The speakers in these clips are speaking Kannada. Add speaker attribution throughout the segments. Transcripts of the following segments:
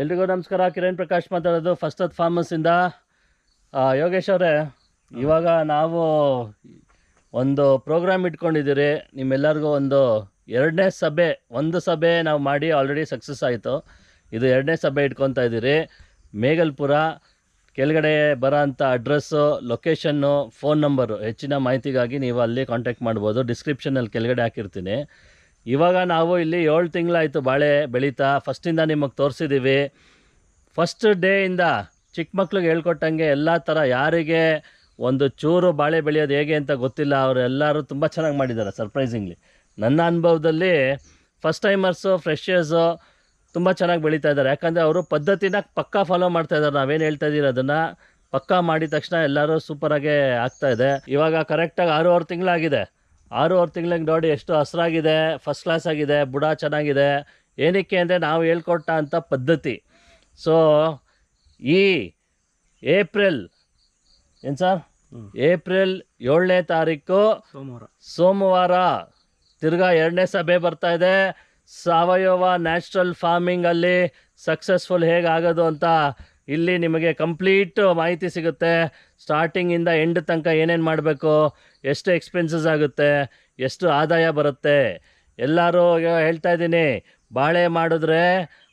Speaker 1: ಎಲ್ರಿಗೂ ನಮಸ್ಕಾರ. ಕಿರಣ್ ಪ್ರಕಾಶ್ ಮಾತಾಡೋದು ಫಸ್ಟ್ ಅತ್ ಫಾರ್ಮಸಿಂದ ಯೋಗೇಶ್ ಅವರೇ, ಇವಾಗ ನಾವು ಒಂದು ಪ್ರೋಗ್ರಾಮ್ ಇಟ್ಕೊಂಡಿದ್ದೀರಿ. ನಿಮ್ಮೆಲ್ಲರಿಗೂ ಒಂದು ಎರಡನೇ ಸಭೆ, ಒಂದು ಸಭೆ ನಾವು ಮಾಡಿ ಆಲ್ರೆಡಿ ಸಕ್ಸಸ್ ಆಯಿತು. ಇದು ಎರಡನೇ ಸಭೆ ಇಟ್ಕೊತಾ ಇದ್ದೀರಿ. ಮೇಗಲ್ಪುರ, ಕೆಳಗಡೆ ಬರೋ ಅಂಥ ಅಡ್ರೆಸ್ಸು ಲೊಕೇಶನ್ನು ಫೋನ್ ನಂಬರು ಹೆಚ್ಚಿನ ಮಾಹಿತಿಗಾಗಿ ನೀವು ಅಲ್ಲಿ ಕಾಂಟ್ಯಾಕ್ಟ್ ಮಾಡ್ಬೋದು. ಡಿಸ್ಕ್ರಿಪ್ಷನಲ್ಲಿ ಕೆಳಗಡೆ ಹಾಕಿರ್ತೀನಿ. ಇವಾಗ ನಾವು ಇಲ್ಲಿ ಏಳು ತಿಂಗಳಾಯಿತು ಬಾಳೆ ಬೆಳೀತಾ ಫಸ್ಟಿಂದ ನಿಮಗೆ ತೋರಿಸಿದ್ದೀವಿ ಫಸ್ಟ್ ಡೇಯಿಂದ ಚಿಕ್ಕ ಮಕ್ಳಿಗೆ ಹೇಳ್ಕೊಟ್ಟಂಗೆ ಎಲ್ಲ ಥರ ಯಾರಿಗೆ ಒಂದು ಚೂರು ಬಾಳೆ ಬೆಳೆಯೋದು ಹೇಗೆ ಅಂತ ಗೊತ್ತಿಲ್ಲ ಅವರೆಲ್ಲರೂ ತುಂಬ ಚೆನ್ನಾಗಿ ಮಾಡಿದ್ದಾರೆ ಸರ್ಪ್ರೈಸಿಂಗ್ಲಿ ನನ್ನ ಅನುಭವದಲ್ಲಿ ಫಸ್ಟ್ ಟೈಮರ್ಸು ಫ್ರೆಶರ್ಸು ತುಂಬ ಚೆನ್ನಾಗಿ ಬೆಳೀತಾ ಇದ್ದಾರೆ. ಯಾಕಂದರೆ ಅವರು ಪದ್ಧತಿನ ಪಕ್ಕಾ ಫಾಲೋ ಮಾಡ್ತಾ ಇದ್ದಾರೆ. ನಾವೇನು ಹೇಳ್ತಾ ಇದ್ದೀರಿ ಅದನ್ನು? ಪಕ್ಕಾ ಮಾಡಿದ ತಕ್ಷಣ ಎಲ್ಲರೂ ಸೂಪರಾಗೇ ಆಗ್ತಾ ಇದೆ. ಇವಾಗ ಕರೆಕ್ಟಾಗಿ ಆರೂವರೆ ತಿಂಗಳಾಗಿದೆ. ಆರೂವರೆ ತಿಂಗಳಿಗೆ ನೋಡಿ ಎಷ್ಟು ಹಸ್ರಾಗಿದೆ ಫಸ್ಟ್ ಕ್ಲಾಸ್ ಆಗಿದೆ ಬುಡ ಚೆನ್ನಾಗಿದೆ. ಏನಕ್ಕೆ ಅಂದರೆ ನಾವು ಹೇಳ್ಕೊಟ್ಟ ಅಂಥ ಪದ್ಧತಿ. ಸೊ ಈ ಏಪ್ರಿಲ್ ಏನು ಸರ್? ಏಪ್ರಿಲ್ ಏಳನೇ ತಾರೀಕು
Speaker 2: ಸೋಮವಾರ.
Speaker 1: ಸೋಮವಾರ ತಿರ್ಗಾ ಎರಡನೇ ಸಭೆ ಬರ್ತಾ ಇದೆ. ಸಾವಯವ ನ್ಯಾಚುರಲ್ ಫಾರ್ಮಿಂಗಲ್ಲಿ ಸಕ್ಸಸ್ಫುಲ್ ಹೇಗಾಗೋದು ಅಂತ ಇಲ್ಲಿ ನಿಮಗೆ ಕಂಪ್ಲೀಟ್ ಮಾಹಿತಿ ಸಿಗುತ್ತೆ. ಸ್ಟಾರ್ಟಿಂಗಿಂದ ಎಂಡ್ ತನಕ ಏನೇನು ಮಾಡಬೇಕು? ಎಷ್ಟು ಎಕ್ಸ್ಪೆನ್ಸಸ್ ಆಗುತ್ತೆ, ಎಷ್ಟು ಆದಾಯ ಬರುತ್ತೆ, ಎಲ್ಲರೂ ಹೇಳ್ತಾ ಇದ್ದೀನಿ. ಬಾಳೆ ಮಾಡಿದ್ರೆ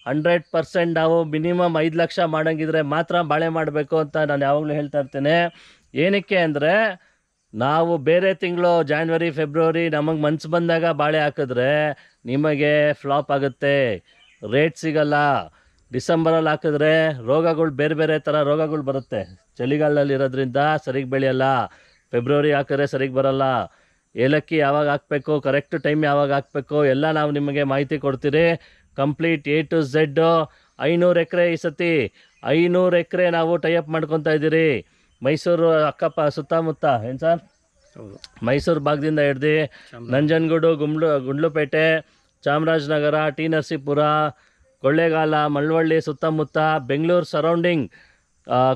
Speaker 1: ಹಂಡ್ರೆಡ್ ಪರ್ಸೆಂಟ್ ನಾವು ಮಿನಿಮಮ್ ಐದು ಲಕ್ಷ ಮಾಡೋಂಗಿದ್ರೆ ಮಾತ್ರ ಬಾಳೆ ಮಾಡಬೇಕು ಅಂತ ನಾನು ಯಾವಾಗಲೂ ಹೇಳ್ತಾ ಇರ್ತೇನೆ. ಏನಕ್ಕೆ ಅಂದರೆ, ನಾವು ಬೇರೆ ತಿಂಗಳು ಜಾನ್ವರಿ ಫೆಬ್ರವರಿ ನಮಗೆ ಮನ್ಸು ಬಂದಾಗ ಬಾಳೆ ಹಾಕಿದ್ರೆ ನಿಮಗೆ ಫ್ಲಾಪ್ ಆಗುತ್ತೆ. ರೇಟ್ ಸಿಗಲ್ಲ. ಡಿಸೆಂಬರಲ್ಲಿ ಹಾಕಿದ್ರೆ ರೋಗಗಳು ಬೇರೆ ಬೇರೆ ಥರ ರೋಗಗಳು ಬರುತ್ತೆ. ಚಳಿಗಾಲದಲ್ಲಿ ಇರೋದ್ರಿಂದ ಸರಿಗೆ ಬೆಳೆಯಲ್ಲ. ಫೆಬ್ರವರಿ ಹಾಕಿದ್ರೆ ಸರಿಗೆ ಬರಲ್ಲ. ಏಲಕ್ಕಿ ಯಾವಾಗ ಹಾಕಬೇಕು ಕರೆಕ್ಟ್ ಟೈಮ್ ಯಾವಾಗ ಹಾಕಬೇಕು ಎಲ್ಲ ನಾವು ನಿಮಗೆ ಮಾಹಿತಿ ಕೊಡ್ತೀರಿ. ಕಂಪ್ಲೀಟ್ ಎ ಟು ಝೆಡ್ ಐನೂರು ಎಕರೆ ಈ ಸತಿ. ಐನೂರು ಎಕರೆ ನಾವು ಟೈಅಪ್ ಮಾಡ್ಕೊತಾ ಇದ್ದೀರಿ. ಮೈಸೂರು ಅಕ್ಕಪ್ಪ ಸುತ್ತಮುತ್ತ ಏನು ಸರ್? ಮೈಸೂರು ಭಾಗದಿಂದ ಹಿಡ್ದು ನಂಜನಗೂಡು ಗುಂಡ್ಲು ಗುಂಡ್ಲುಪೇಟೆ ಚಾಮರಾಜನಗರ ಟಿ ನರಸೀಪುರ ಕೊಳ್ಳೇಗಾಲ ಮಳವಳ್ಳಿ ಸುತ್ತಮುತ್ತ ಬೆಂಗಳೂರು ಸರೌಂಡಿಂಗ್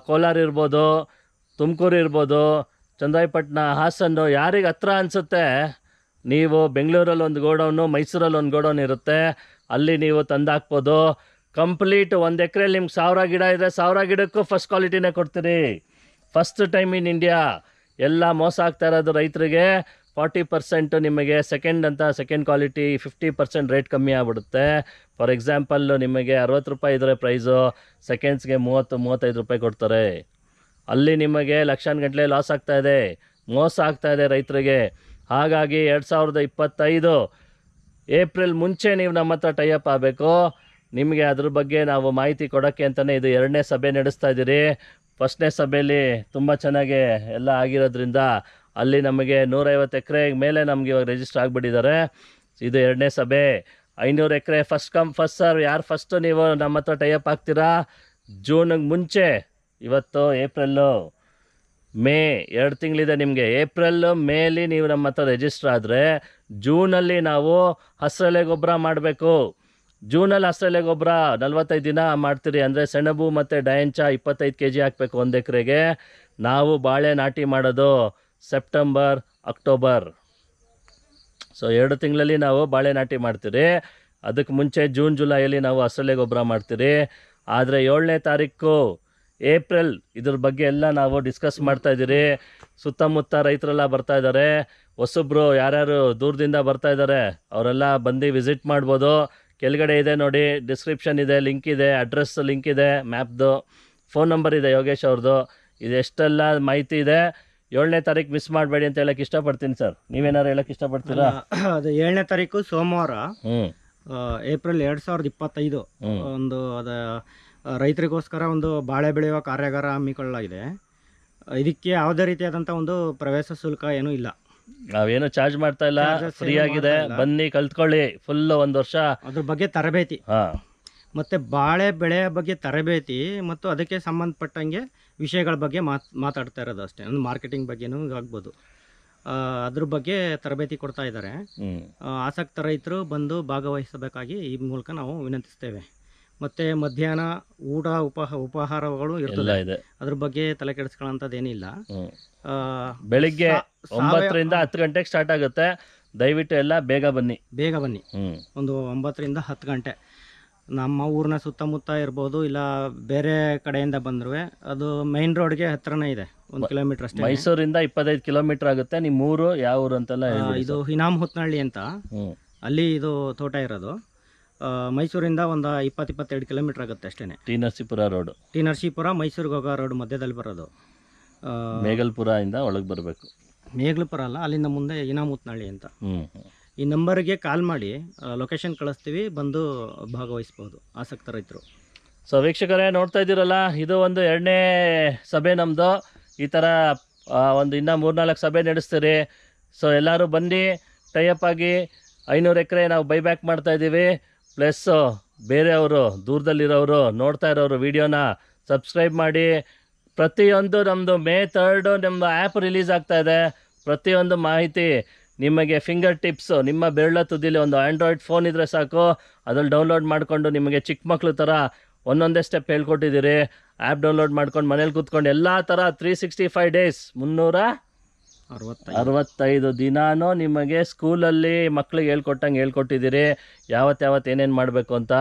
Speaker 1: ಕೋಲಾರ ಇರ್ಬೋದು ತುಮಕೂರು ಇರ್ಬೋದು ಚಂದ್ರಾಯಪಟ್ಟಣ ಹಾಸನ್ನು ಯಾರಿಗೆ ಹತ್ರ ಅನಿಸುತ್ತೆ? ನೀವು ಬೆಂಗಳೂರಲ್ಲಿ ಒಂದು ಗೋಡೌನು ಮೈಸೂರಲ್ಲಿ ಒಂದು ಗೋಡೌನ್ ಇರುತ್ತೆ. ಅಲ್ಲಿ ನೀವು ತಂದಾಕ್ಬೋದು. ಕಂಪ್ಲೀಟ್ ಒಂದು ಎಕರೆಲಿ ನಿಮ್ಗೆ ಸಾವಿರ ಗಿಡ ಇದೆ ಸಾವಿರ ಗಿಡಕ್ಕೂ ಫಸ್ಟ್ ಕ್ವಾಲಿಟಿನೇ ಕೊಡ್ತೀರಿ. ಫಸ್ಟ್ ಟೈಮ್ ಇನ್ ಇಂಡಿಯಾ ಎಲ್ಲ ಮೋಸ ಆಗ್ತಾ ಇರೋದು ರೈತರಿಗೆ. ಫಾರ್ಟಿ ಪರ್ಸೆಂಟು ನಿಮಗೆ ಸೆಕೆಂಡ್ ಅಂತ second quality fifty percent rate ಕಮ್ಮಿ ಆಗ್ಬಿಡುತ್ತೆ. ಫಾರ್ ಎಕ್ಸಾಂಪಲ್ಲು ನಿಮಗೆ ಅರವತ್ತು ರೂಪಾಯಿ ಇದ್ರೆ ಪ್ರೈಸು ಸೆಕೆಂಡ್ಸ್ಗೆ ಮೂವತ್ತು, ಮೂವತ್ತೈದು ರೂಪಾಯಿ ಕೊಡ್ತಾರೆ. ಅಲ್ಲಿ ನಿಮಗೆ ಲಕ್ಷಾನುಗಟ್ಟಲೆ ಲಾಸ್ ಆಗ್ತಾ ಇದೆ. ಮೋಸ ಆಗ್ತಾ ಇದೆ ರೈತರಿಗೆ. ಹಾಗಾಗಿ ಎರಡು ಸಾವಿರದ ಇಪ್ಪತ್ತೈದು ಏಪ್ರಿಲ್ ಮುಂಚೆ ನೀವು ನಮ್ಮ ಹತ್ರ ಟೈಅಪ್ ಆಗಬೇಕು. ನಿಮಗೆ ಅದ್ರ ಬಗ್ಗೆ ನಾವು ಮಾಹಿತಿ ಕೊಡೋಕ್ಕೆ ಅಂತಲೇ ಇದು ಎರಡನೇ ಸಭೆ ನಡೆಸ್ತಾ ಇದ್ದೀರಿ. ಫಸ್ಟ್ನೇ ಸಭೆಯಲ್ಲಿ ತುಂಬ ಚೆನ್ನಾಗಿ ಎಲ್ಲ ಆಗಿರೋದ್ರಿಂದ ಅಲ್ಲಿ ನಮಗೆ ನೂರೈವತ್ತು ಎಕರೆ ಮೇಲೆ ನಮಗೆ ಇವಾಗ ರಿಜಿಸ್ಟರ್ ಆಗಿಬಿಟ್ಟಿದ್ದಾರೆ. ಇದು ಎರಡನೇ ಸಭೆ. ಐನೂರು ಎಕರೆ ಫಸ್ಟ್ ಕಮ್ ಫಸ್ಟ್ ಸರ್ ಯಾರು ಫಸ್ಟು ನೀವು ನಮ್ಮ ಹತ್ರ ಟೈಅಪ್ ಆಗ್ತೀರಾ? ಜೂನಿಗೆ ಮುಂಚೆ ಇವತ್ತು ಏಪ್ರಿಲ್ಲು, ಮೇ ಎರಡು ತಿಂಗಳಿದೆ ನಿಮಗೆ. ಏಪ್ರಿಲ್ ಮೇಲಿ ನೀವು ನಮ್ಮ ಹತ್ರ ರಿಜಿಸ್ಟರ್ ಆದರೆ ಜೂನಲ್ಲಿ ನಾವು ಹಸ್ರಲೆ ಗೊಬ್ಬರ ಮಾಡಬೇಕು. ಜೂನಲ್ಲಿ ಹಸ್ರಲೆ ಗೊಬ್ಬರ ನಲ್ವತ್ತೈದು ದಿನ ಮಾಡ್ತೀರಿ ಅಂದರೆ ಸೆಣಬು ಮತ್ತು ಡಯಂಚ ಇಪ್ಪತ್ತೈದು ಕೆ ಜಿ ಹಾಕಬೇಕು ಒಂದು ಎಕರೆಗೆ. ನಾವು ಬಾಳೆ ನಾಟಿ ಮಾಡೋದು ಸೆಪ್ಟೆಂಬರ್, ಅಕ್ಟೋಬರ್. ಸೊ ಎರಡು ತಿಂಗಳಲ್ಲಿ ನಾವು ಬಾಳೆ ನಾಟಿ ಮಾಡ್ತೀರಿ. ಅದಕ್ಕೆ ಮುಂಚೆ ಜೂನ್, ಜುಲೈಯಲ್ಲಿ ನಾವು ಹಸ್ರಲೆ ಗೊಬ್ಬರ ಮಾಡ್ತೀರಿ. ಆದರೆ ಏಳನೇ ತಾರೀಕು ಏಪ್ರಿಲ್ ಇದ್ರ ಬಗ್ಗೆ ಎಲ್ಲ ನಾವು ಡಿಸ್ಕಸ್ ಮಾಡ್ತಾ ಇದ್ದೀರಿ. ಸುತ್ತಮುತ್ತ ರೈತರೆಲ್ಲ ಬರ್ತಾ ಇದ್ದಾರೆ. ಹೊಸಬ್ರು ಯಾರ್ಯಾರು ದೂರದಿಂದ ಬರ್ತಾ ಇದ್ದಾರೆ ಅವರೆಲ್ಲ ಬಂದು ವಿಸಿಟ್ ಮಾಡ್ಬೋದು. ಕೆಳಗಡೆ ಇದೆ ನೋಡಿ ಡಿಸ್ಕ್ರಿಪ್ಷನ್ ಇದೆ ಲಿಂಕ್ ಇದೆ ಅಡ್ರೆಸ್ ಲಿಂಕ್ ಇದೆ ಮ್ಯಾಪ್ದು ಫೋನ್ ನಂಬರ್ ಇದೆ ಯೋಗೇಶ್ ಅವ್ರದ್ದು ಇದೆಷ್ಟೆಲ್ಲ ಮಾಹಿತಿ ಇದೆ? ಏಳನೇ ತಾರೀಕು ಮಿಸ್ ಮಾಡಬೇಡಿ ಅಂತ ಹೇಳಕ್ಕೆ ಇಷ್ಟಪಡ್ತೀನಿ ಸರ್ ನೀವೇನಾರು ಹೇಳಕ್ಕೆ ಇಷ್ಟಪಡ್ತೀರಾ?
Speaker 2: ಅದು ಏಳನೇ ತಾರೀಕು ಸೋಮವಾರ
Speaker 1: ಹ್ಞೂ
Speaker 2: ಏಪ್ರಿಲ್ ಎರಡು ಸಾವಿರದ ಇಪ್ಪತ್ತೈದು. ಒಂದು ಅದ ರೈತರಿಗೋಸ್ಕರ ಒಂದು ಬಾಳೆ ಬೆಳೆಯುವ ಕಾರ್ಯಾಗಾರ ಹಮ್ಮಿಕೊಳ್ಳಲಾಗಿದೆ. ಇದಕ್ಕೆ ಯಾವುದೇ ರೀತಿಯಾದಂಥ ಒಂದು ಪ್ರವೇಶ ಶುಲ್ಕ ಏನೂ ಇಲ್ಲ.
Speaker 1: ನಾವೇನು ಚಾರ್ಜ್ ಮಾಡ್ತಾ ಇಲ್ಲ
Speaker 2: ಫ್ರೀಯಾಗಿದೆ
Speaker 1: ಫ್ರೀ ಆಗಿದೆ. ಬನ್ನಿ ಕಲ್ತ್ಕೊಳ್ಳಿ. ಫುಲ್ ಒಂದು ವರ್ಷ.
Speaker 2: ಅದ್ರ ಬಗ್ಗೆ ತರಬೇತಿ. ಮತ್ತೆ ಬಾಳೆ ಬೆಳೆಯ ಬಗ್ಗೆ ತರಬೇತಿ ಮತ್ತು ಅದಕ್ಕೆ ಸಂಬಂಧಪಟ್ಟಂಗೆ ವಿಷಯಗಳ ಬಗ್ಗೆ ಮಾತ್ ಮಾತಾಡ್ತಾ ಇರೋದು ಅಷ್ಟೇ. ಒಂದು ಮಾರ್ಕೆಟಿಂಗ್ ಬಗ್ಗೆನೂ ಆಗ್ಬೋದು. ಅದ್ರ ಬಗ್ಗೆ ತರಬೇತಿ ಕೊಡ್ತಾ ಇದ್ದಾರೆ. ಆಸಕ್ತ ರೈತರು ಬಂದು ಭಾಗವಹಿಸಬೇಕಾಗಿ ಈ ಮೂಲಕ ನಾವು ವಿನಂತಿಸ್ತೇವೆ. ಮತ್ತು ಮಧ್ಯಾಹ್ನ ಊಟ ಉಪಹ ಉಪಹಾರಗಳು
Speaker 1: ಎಲ್ಲ
Speaker 2: ಇರ್ತದೆ
Speaker 1: ಇದೆ.
Speaker 2: ಅದ್ರ ಬಗ್ಗೆ ತಲೆ ಕೆಡಿಸ್ಕೊಳ್ಳೋಂಥದ್ದೇನಿಲ್ಲ. ಆ,
Speaker 1: ಬೆಳಿಗ್ಗೆ
Speaker 2: ಸಾವಯವ-
Speaker 1: ಒಂಬತ್ತರಿಂದ ಹತ್ತು ಗಂಟೆಗೆ ಸ್ಟಾರ್ಟ್ ಆಗುತ್ತೆ. ದಯವಿಟ್ಟು ಎಲ್ಲ ಬೇಗ ಬನ್ನಿ.
Speaker 2: ಬೇಗ ಬನ್ನಿ. ಒಂದು ಒಂಬತ್ತರಿಂದ ಹತ್ತು ಗಂಟೆ. ನಮ್ಮ ಊರಿನ ಸುತ್ತಮುತ್ತ ಇರ್ಬೋದು ಇಲ್ಲ ಬೇರೆ ಕಡೆಯಿಂದ ಬಂದ್ರು ಅದು ಮೈನ್ ರೋಡ್ಗೆ ಹತ್ರನೇ ಇದೆ. ಒಂದು ಕಿಲೋಮೀಟರ್ ಅಷ್ಟೇ
Speaker 1: ಮೈಸೂರಿಂದ ಇಪ್ಪತ್ತೈದು ಕಿಲೋಮೀಟರ್ ಆಗುತ್ತೆ. ನಿಮ್ಮ ಊರು ಯಾವ ಊರು ಅಂತೆಲ್ಲ
Speaker 2: ಆ,
Speaker 1: ಹೇಳ್ಬಿಡಿ
Speaker 2: ಇದು ಹಿನಾಮ್ ಹೊತ್ನಹಳ್ಳಿ ಅಂತ.
Speaker 1: ಹ್ಮ್.
Speaker 2: ಅಲ್ಲಿ ಇದು ತೋಟ ಇರೋದು. ಮೈಸೂರಿಂದ ಒಂದು ಇಪ್ಪತ್ತು ಇಪ್ಪತ್ತೆರಡು ಕಿಲೋಮೀಟರ್ ಆಗುತ್ತೆ ಅಷ್ಟೇ
Speaker 1: T Narasipura road.
Speaker 2: T Narasipura ಮೈಸೂರಿಗೆ ಹೋಗೋ ರೋಡ್ ಮಧ್ಯದಲ್ಲಿ ಬರೋದು. ಮೇಗಲ್ಪುರದಿಂದ
Speaker 1: ಮೇಗಲ್ಪುರ ಇಂದ ಒಳಗೆ ಬರಬೇಕು.
Speaker 2: ಮೇಘಲ್ಪುರ ಅಲ್ಲ ಅಲ್ಲಿಂದ ಮುಂದೆ ಇನಾಮೂತ್ನಹಳ್ಳಿ ಅಂತ. ಈ ನಂಬರ್ಗೆ ಕಾಲ್ ಮಾಡಿ ಲೊಕೇಶನ್ ಕಳಿಸ್ತೀವಿ ಬಂದು ಭಾಗವಹಿಸ್ಬೋದು ಆಸಕ್ತ ರೈತರು.
Speaker 1: ಸೊ ವೀಕ್ಷಕರೇ ನೋಡ್ತಾ ಇದ್ದೀರಲ್ಲ ಇದು ಒಂದು ಎರಡನೇ ಸಭೆ ನಮ್ಮದು ಈ ಥರ ಒಂದು ಇನ್ನೂ ಮೂರ್ನಾಲ್ಕು ಸಭೆ ನಡೆಸ್ತೀರಿ. ಸೊ ಎಲ್ಲರೂ ಬನ್ನಿ ಟೈಅಪ್ ಆಗಿ ಐನೂರು ಎಕರೆ ನಾವು ಬೈಬ್ಯಾಕ್ ಮಾಡ್ತಾ ಇದ್ದೀವಿ ಪ್ಲಸ್ ಬೇರೆಯವರು ದೂರದಲ್ಲಿರೋರು ನೋಡ್ತಾ ಇರೋರು ವಿಡಿಯೋನ ಸಬ್ಸ್ಕ್ರೈಬ್ ಮಾಡಿ. ಪ್ರತಿಯೊಂದು ನಮ್ಮದು ಮೇ ತರ್ಡು ನಮ್ಮದು ಆ್ಯಪ್ ರಿಲೀಸ್ ಆಗ್ತಾ ಇದೆ. ಪ್ರತಿಯೊಂದು ಮಾಹಿತಿ ನಿಮಗೆ ಫಿಂಗರ್ ಟಿಪ್ಸು ನಿಮ್ಮ ಬೆರಳ ತುದಿಲಿ ಒಂದು ಆ್ಯಂಡ್ರಾಯ್ಡ್ ಫೋನ್ ಇದ್ದರೆ ಸಾಕು. ಅದ್ರಲ್ಲಿ ಡೌನ್ಲೋಡ್ ಮಾಡಿಕೊಂಡು ನಿಮಗೆ ಚಿಕ್ಕ ಮಕ್ಕಳು ಥರ ಒಂದೊಂದೇ ಸ್ಟೆಪ್ ಹೇಳ್ಕೊಟ್ಟಿದ್ದೀರಿ. ಆ್ಯಪ್ ಡೌನ್ಲೋಡ್ ಮಾಡ್ಕೊಂಡು ಮನೇಲಿ ಕೂತ್ಕೊಂಡು ಎಲ್ಲ ಥರ ತ್ರೀ ಸಿಕ್ಸ್ಟಿ ಫೈವ್ ಡೇಸ್ ಮುನ್ನೂರ ಅರವತ್ತೈದು. ದಿನಾನೂ ನಿಮಗೆ ಸ್ಕೂಲಲ್ಲಿ ಮಕ್ಳಿಗೆ ಹೇಳ್ಕೊಟ್ಟಂಗೆ ಹೇಳ್ಕೊಟ್ಟಿದ್ದೀರಿ. ಯಾವತ್ತು ಯಾವತ್ತು ಏನೇನು ಮಾಡಬೇಕು ಅಂತ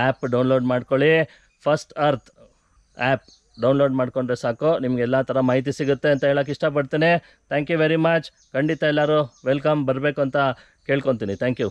Speaker 1: ಆ್ಯಪ್ ಡೌನ್ಲೋಡ್ ಮಾಡ್ಕೊಳ್ಳಿ. ಫಸ್ಟ್ ಅರ್ತ್ ಆ್ಯಪ್ ಡೌನ್ಲೋಡ್ ಮಾಡಿಕೊಂಡ್ರೆ ಸಾಕು. ನಿಮ್ಗೆ ಎಲ್ಲ ಥರ ಮಾಹಿತಿ ಸಿಗುತ್ತೆ ಅಂತ ಹೇಳೋಕ್ಕೆ ಇಷ್ಟಪಡ್ತೇನೆ. ಥ್ಯಾಂಕ್ ಯು ವೆರಿ ಮಚ್ ಖಂಡಿತ ಎಲ್ಲರೂ ವೆಲ್ಕಮ್ ಬರಬೇಕು ಅಂತ ಕೇಳ್ಕೊತೀನಿ. Thank you